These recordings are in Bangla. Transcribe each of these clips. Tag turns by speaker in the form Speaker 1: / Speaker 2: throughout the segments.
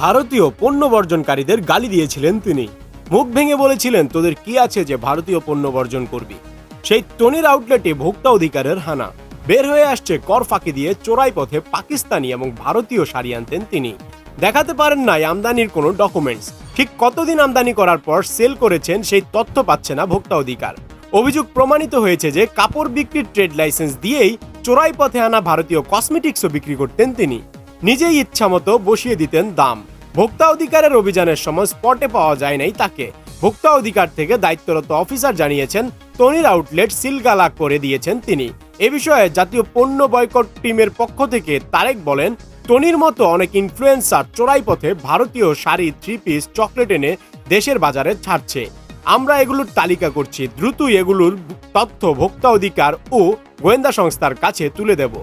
Speaker 1: ভারতীয় পণ্য বর্জনকারীদের গালি দিয়েছিলেন তিনি। মুখ ভেঙে বলেছিলেন, তোদের কি আছে যে ভারতীয় পণ্য বর্জন করবি? সেই টনির আউটলেটে ভোক্তা অধিকারের হানা। বের হয়ে আসছে কর ফাঁকি দিয়ে চোরাই পথে পাকিস্তানি এবং ভারতীয় শাড়ি আনতেন তিনি। দেখাতে পারেন নাই আমদানির কোনো ডকুমেন্টস ঠিক কতদিন আমদানি করার পর সেল করেছেন সেই তথ্য পাচ্ছে না ভোক্তা অধিকার। অভিযোগ প্রমাণিত হয়েছে যে কাপড় বিক্রির ট্রেড লাইসেন্স দিয়েই চোরাই পথে আনা ভারতীয় কসমেটিক্সও বিক্রি করতেন তিনি। নিজেই ইচ্ছামতো বসিয়ে দিতেন দাম। ভোক্তা অধিকারের অভিযানের সময় স্পটে পাওয়া যায় নাই তাকে। ভোক্তা অধিকার থেকে দায়িত্বরত অফিসার জানিয়েছেন তনির আউটলেট সিলগালা করে দিয়েছেন তিনি। এ বিষয়ে জাতীয় পণ্য বয়কট টিমের পক্ষ থেকে তারেক বলেন টনির মতো অনেক ইনফ্লুয়েন্সার চোরাই পথে ভারতীয় শাড়ি থ্রি পিস চকলেট এনে দেশের বাজারে ছাড়ছে। আমরা এগুলোর তালিকা করছি, দ্রুতই এগুলোর তথ্য ভোক্তা অধিকার ও গোয়েন্দা সংস্থার কাছে তুলে দেব।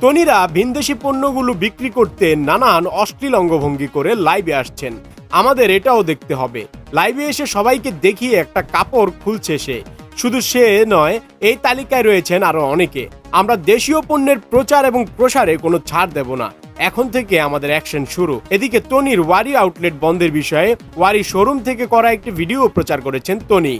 Speaker 1: তনিরা ভিনদেশি পণ্যগুলো বিক্রি করতে নানান অশ্লীল অঙ্গভঙ্গি করে লাইভে আসছেন। আমাদের এটাও দেখতে হবে। লাইভে এসে সবাইকে দেখিয়ে একটা কাপড় খুলছে সে। শুধু সে নয়, এই তালিকায় রয়েছেন আরও অনেকে। আমরা দেশীয় পণ্যের প্রচার এবং প্রসারে কোনো ছাড় দেব না। এখন থেকে আমাদের অ্যাকশন শুরু। এদিকে তনির ওয়ারি আউটলেট বন্ধের বিষয়ে ওয়ারি শোরুম থেকে করা একটি ভিডিও প্রচার করেছেন তনি।